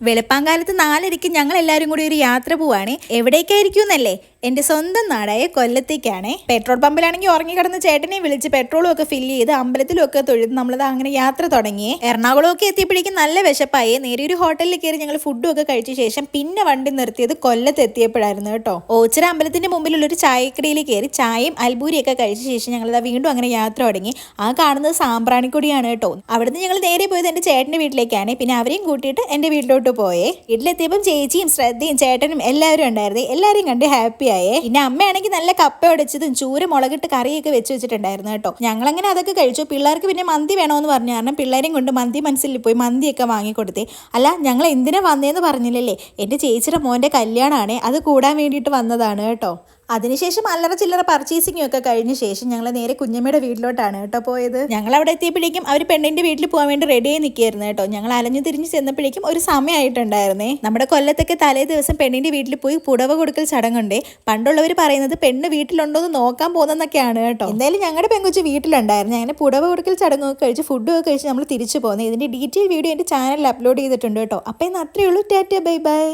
വെളുപ്പാങ്കാലത്ത് നാലരയ്ക്ക് ഞങ്ങൾ എല്ലാവരും കൂടി ഒരു യാത്ര പോവാണ്. എവിടേക്കായിരിക്കും എന്നല്ലേ എന്റെ സ്വന്തം നാടായ കൊല്ലത്തേക്കാണേ. പെട്രോൾ പമ്പിലാണെങ്കിൽ ഉറങ്ങിക്കിടന്ന ചേട്ടനെ വിളിച്ച് പെട്രോളും ഒക്കെ ഫില്ല് ചെയ്ത് അമ്പലത്തിലും ഒക്കെ തൊഴുത് നമ്മളത് അങ്ങനെ യാത്ര തുടങ്ങി എറണാകുളമൊക്കെ എത്തിയപ്പോഴേക്കും നല്ല വിശപ്പായി. നേരെ ഒരു ഹോട്ടലിൽ കയറി ഞങ്ങൾ ഫുഡും ഒക്കെ കഴിച്ച ശേഷം പിന്നെ വണ്ടി നിർത്തിയത് കൊല്ലത്ത് എത്തിയപ്പോഴായിരുന്നു കേട്ടോ. ഓച്ചിറ അമ്പലത്തിന്റെ മുമ്പിലുള്ള ഒരു ചായക്കടയിൽ കയറി ചായയും അൽബൂരിയൊക്കെ കഴിച്ച ശേഷം ഞങ്ങൾ വീണ്ടും അങ്ങനെ യാത്ര തുടങ്ങി. ആ കാണുന്നത് സാമ്പ്രാണിക്കൊടിയാണ് കേട്ടോ. അവിടുന്ന് ഞങ്ങൾ നേരെ പോയത് എന്റെ ചേട്ടന്റെ വീട്ടിലേക്കാണ്. പിന്നെ അവരെയും കൂട്ടിയിട്ട് എന്റെ വീട്ടിലോട്ട് പോയേ. വീട്ടിലെത്തിയപ്പം ചേച്ചിയും ശ്രദ്ധയും ചേട്ടനും എല്ലാവരും ഉണ്ടായിരുന്നു. എല്ലാവരെയും കണ്ട് ഹാപ്പി ആയേ പിന്നെ അമ്മയാണെങ്കിൽ നല്ല കപ്പ ഉടച്ചതും ചൂര മുളകിട്ട് കറിയൊക്കെ വെച്ച് വെച്ചിട്ടുണ്ടായിരുന്നു കേട്ടോ. ഞങ്ങൾ അങ്ങനെ അതൊക്കെ കഴിച്ചു. പിള്ളേർക്ക് പിന്നെ മന്തി വേണമെന്ന് പറഞ്ഞു. കാരണം പിള്ളേരെയും കൊണ്ട് മന്തി മനസ്സിൽ പോയി മന്തിയൊക്കെ വാങ്ങിക്കൊടുത്തേ. അല്ല ഞങ്ങൾ എന്തിനാ വന്നേന്ന് പറഞ്ഞില്ലല്ലേ? എന്റെ ചേച്ചിയുടെ മോന്റെ കല്യാണമാണ് അത് കൂടാൻ വേണ്ടിയിട്ട് വന്നതാണ് കേട്ടോ. അതിനുശേഷം അല്ലറ ചില്ലറ പർച്ചേസിംഗ് ഒക്കെ കഴിഞ്ഞ ശേഷം ഞങ്ങൾ നേരെ കുഞ്ഞമ്മയുടെ വീട്ടിലോട്ടാണ് കേട്ടോ പോയത്. ഞങ്ങൾ അവിടെ എത്തിയപ്പോഴേക്കും അവർ പെണ്ണിന്റെ വീട്ടിൽ പോകാൻ വേണ്ടി റെഡിയായി നിൽക്കുകയായിരുന്നു കേട്ടോ. ഞങ്ങൾ അലഞ്ഞു തിരിഞ്ഞ് ചെന്നപ്പോഴേക്കും ഒരു സമയമായിട്ടുണ്ടായിരുന്നേ. നമ്മുടെ കൊല്ലത്തൊക്കെ തലേ ദിവസം പെണ്ണിന്റെ വീട്ടിൽ പോയി പുടവ കൊടുക്കൽ ചടങ്ങുണ്ട്. പണ്ടുള്ളവർ പറയുന്നത് പെണ്ണ് വീട്ടിലുണ്ടോ എന്ന് നോക്കാൻ പോകുന്നതൊക്കെയാണ് കേട്ടോ. എന്തായാലും ഞങ്ങളുടെ പെങ്കുച്ച് വീട്ടിലുണ്ടായിരുന്നു. അങ്ങനെ പുടവ കൊടുക്കൽ ചടങ്ങൊക്കെ കഴിച്ച് ഫുഡൊക്കെ കഴിച്ച് നമ്മൾ തിരിച്ചു പോകുന്നത് ഇതിന്റെ ഡീറ്റെയിൽ വീഡിയോ എന്റെ ചാനലിൽ അപ്ലോഡ് ചെയ്തിട്ടുണ്ട് കേട്ടോ. അപ്പോൾ ഇന്ന് അത്രയേ ഉള്ളൂ. Tata bye bye.